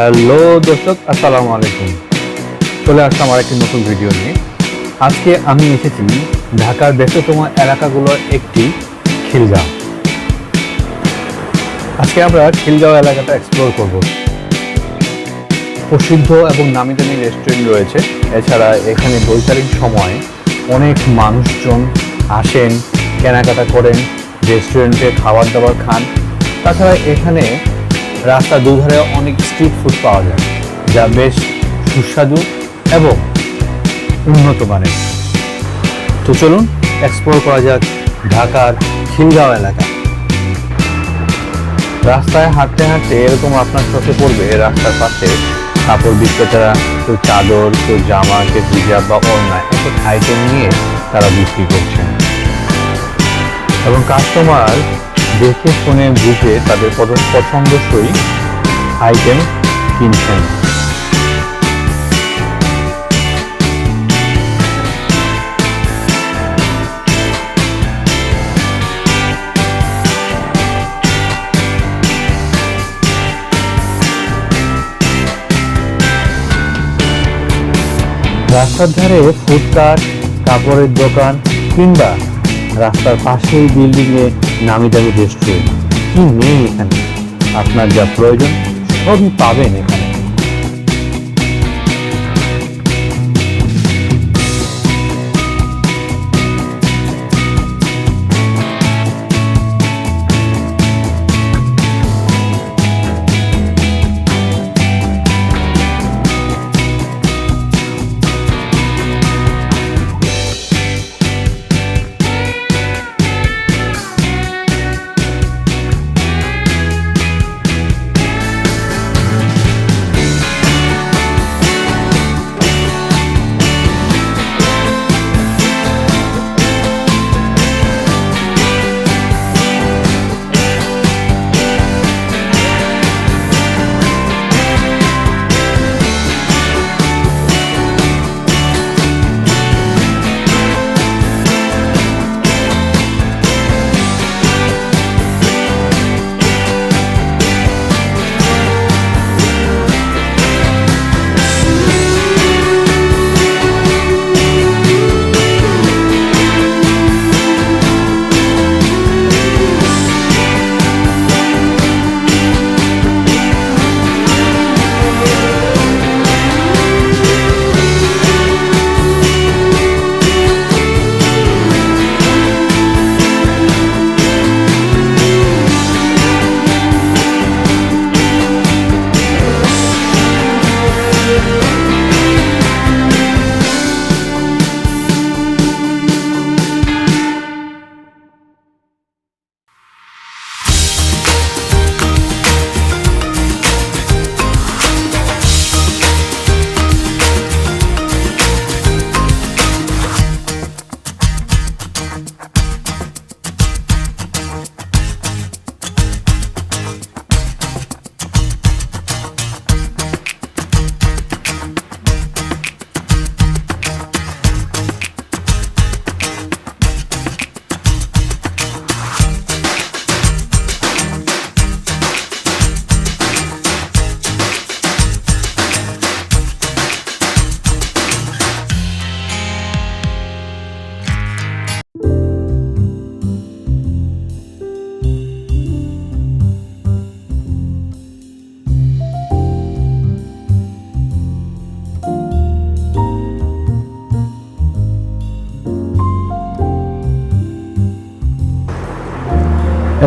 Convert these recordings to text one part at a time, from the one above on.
Hello দর্শক, আসসালামু আলাইকুম। চলে আসলাম আমার একটি নতুন ভিডিও নিয়ে। আজকে আমি এসেছি ঢাকার ব্যস্ততম এলাকাগুলোর একটি খিলগাঁও। আজকে আমরা খিলগাঁও এলাকাটা এক্সপ্লোর করব। প্রসিদ্ধ এবং নামি দামি রেস্টুরেন্ট রয়েছে। এছাড়া এখানে বৈচারিক সময় অনেক মানুষজন আসেন, কেনাকাটা করেন রেস্টুরেন্টে খাবার দাবার খান। তাছাড়া এখানে রাস্তার দুধারে অনেক স্ট্রিট ফুড পাওয়া যায়, যা বেশ সুস্বাদু এবং উন্নত মানের। তো চলুন এক্সপ্লোর করা যাক ঢাকার খিলগাঁও এলাকা। রাস্তায় হাঁটতে হাঁটতে এরকম আপনার চোখে পড়বে, রাস্তার পাশে কাপড় বিক্রেতারা কেউ চাদর, কেউ জামা, কেউ হিজাব বা এক এক আইটেম নিয়ে তারা বিক্রি করছেন। এবং কাস্টমার দেখে শুনে বুঝে তাদের পছন্দসই আইটেম কিনছেন। রাস্তার ধারে ফুটকাট কাপড়ের দোকান কিংবা রাস্তার পাশেই বিল্ডিং এ নামি দামি রেস্টুরেন্ট কি নেই এখানে? আপনার যা প্রয়োজন সবই পাবেন এখানে।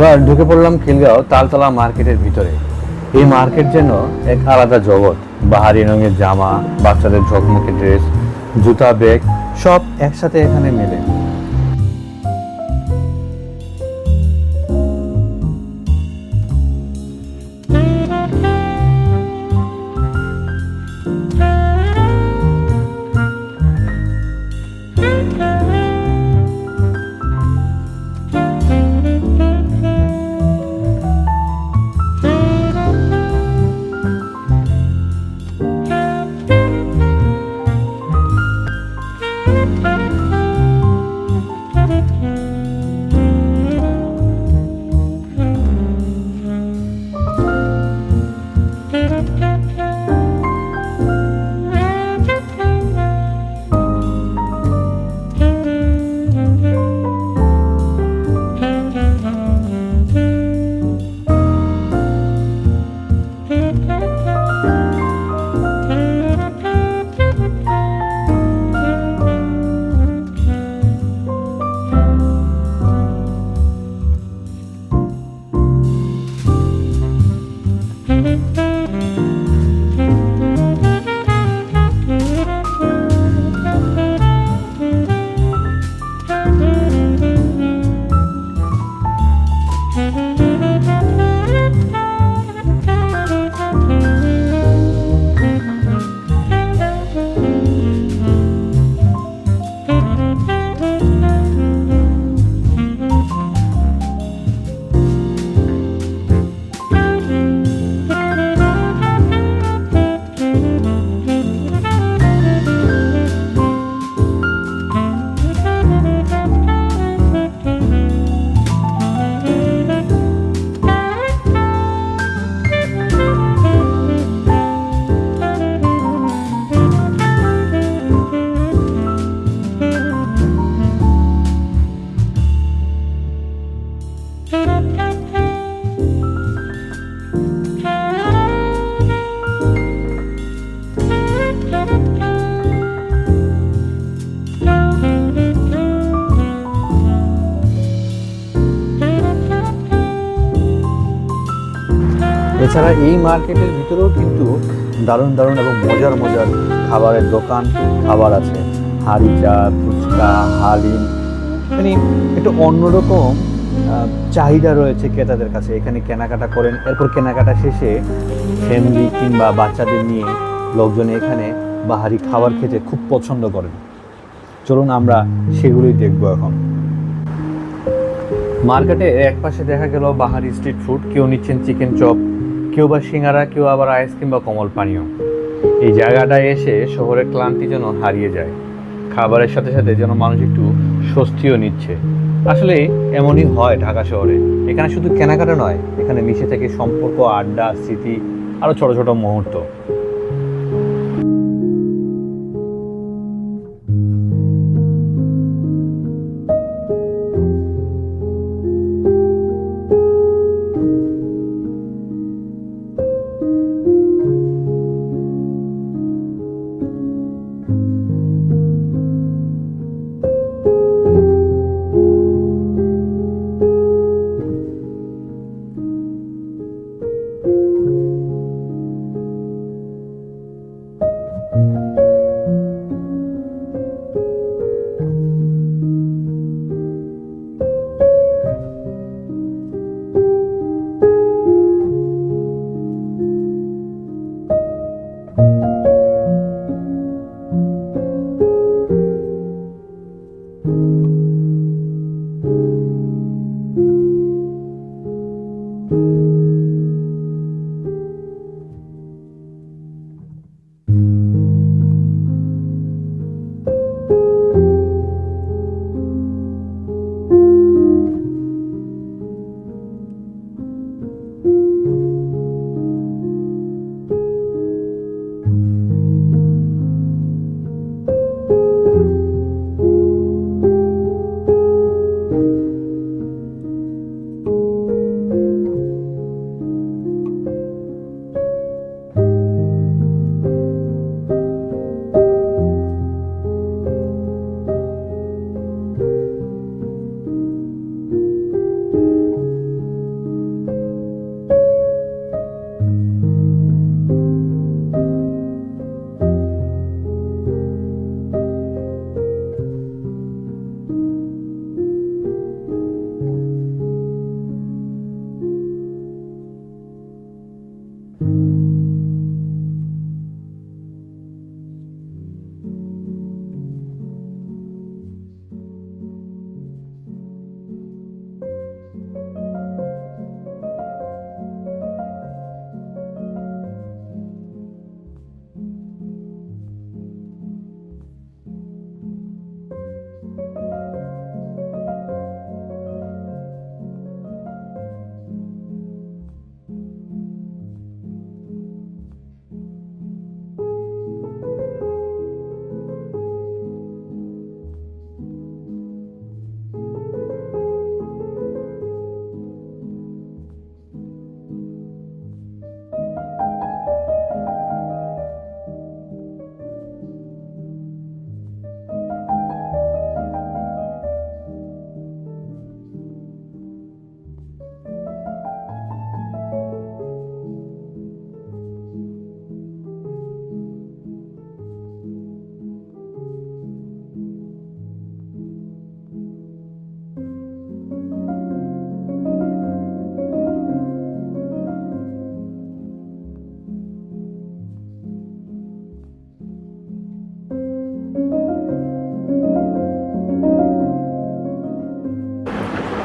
এবার ঢুকে পড়লাম খিলগাঁও তালতলা মার্কেটের ভিতরে। এই মার্কেট যেন এক আলাদা জগৎ। বাহারি রঙের জামা, বাচ্চাদের ঝকমকে ড্রেস, জুতা, ব্যাগ, সব একসাথে এখানে মেলে। এছাড়া এই মার্কেটের ভিতরেও কিন্তু দারুণ দারুণ এবং মজার মজার খাবারের দোকান খাবার আছে। হাড়ি চা, ফুচকা, হালিম। মানে একটু অন্যরকম চাহিদা রয়েছে ক্রেতাদের কাছে। এখানে কেনাকাটা করেন, এরপর কেনাকাটা শেষে ফ্যামিলি কিংবা বাচ্চাদের নিয়ে লোকজন এখানে বাহারি খাবার খেতে খুব পছন্দ করেন। চলুন আমরা সেগুলোই দেখব এখন। মার্কেটে এক পাশে দেখা গেল বাহারি স্ট্রিট ফুড, কেউ নিচ্ছেন চিকেন চপ কেউ বা সিঙ্গারা, কেউ আবার আইসক্রিম বা কমল পানীয়। এই জায়গাটায় এসে শহরের ক্লান্তি যেন হারিয়ে যায়। খাবারের সাথে সাথে যেন মানুষ একটু স্বস্তিও নিচ্ছে। আসলে এমনই হয় ঢাকা শহরে। এখানে শুধু কেনাকাটা নয়, এখানে মিশে থাকে সম্পর্ক, আড্ডা, স্মৃতি আরও ছোট ছোট মুহূর্ত।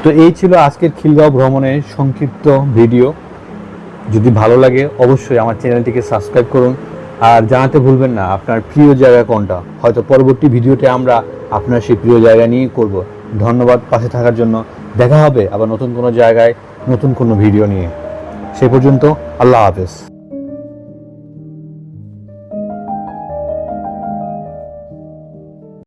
তো এই ছিল আজকের খিলগাঁও ভ্রমণের সংক্ষিপ্ত ভিডিও। যদি ভালো লাগে, অবশ্যই আমার চ্যানেলটিকে সাবস্ক্রাইব করুন। আর জানাতে ভুলবেন না, আপনার প্রিয় জায়গা কোনটা? হয়তো পরবর্তী ভিডিওতে আমরা আপনার সেই প্রিয় জায়গা নিয়ে করব। ধন্যবাদ পাশে থাকার জন্য। দেখা হবে আবার নতুন কোনো জায়গায়, নতুন কোনো ভিডিও নিয়ে। সে পর্যন্ত আল্লাহ হাফেজ।